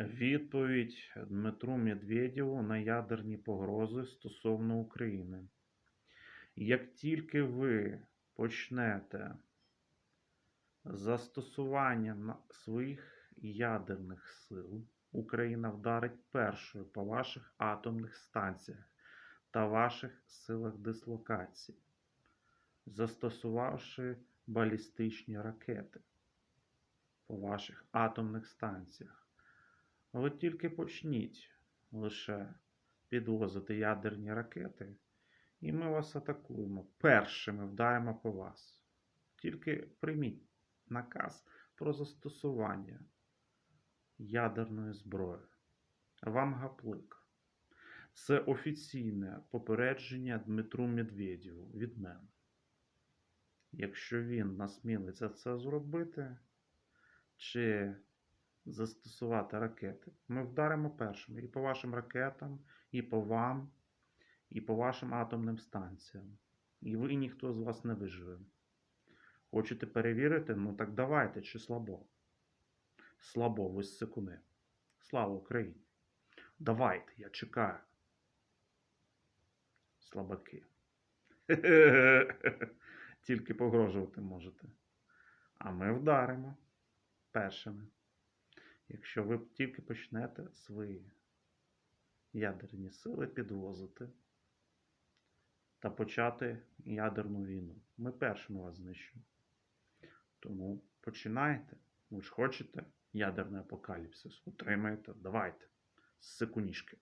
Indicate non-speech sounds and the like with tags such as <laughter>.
Відповідь Дмитру Медведєву на ядерні погрози стосовно України. Як тільки ви почнете застосування своїх ядерних сил, Україна вдарить першою по ваших атомних станціях та ваших силах дислокації, застосувавши балістичні ракети по ваших атомних станціях. Ви тільки почніть лише підвозити ядерні ракети, і ми вас атакуємо. Першими вдаримо по вас. Тільки прийміть наказ про застосування ядерної зброї. Вам гаплик. Це офіційне попередження Дмитру Медведєву від мене. Якщо він насмілиться це зробити, чи застосувати ракети, ми вдаримо першими і по вашим ракетам, і по вам, і по вашим атомним станціям. І ви і ніхто з вас не виживе. Хочете перевірити? Ну так давайте, чи слабо. Слабо, ви секуни. Слава Україні! Давайте, я чекаю. Слабаки. <laughs> Тільки погрожувати можете. А ми вдаримо першими. Якщо ви тільки почнете свої ядерні сили підвозити та почати ядерну війну. Ми першими вас знищимо. Тому починайте. Ви ж хочете ядерний апокаліпсис. Утримайте. Давайте. З секуніжки.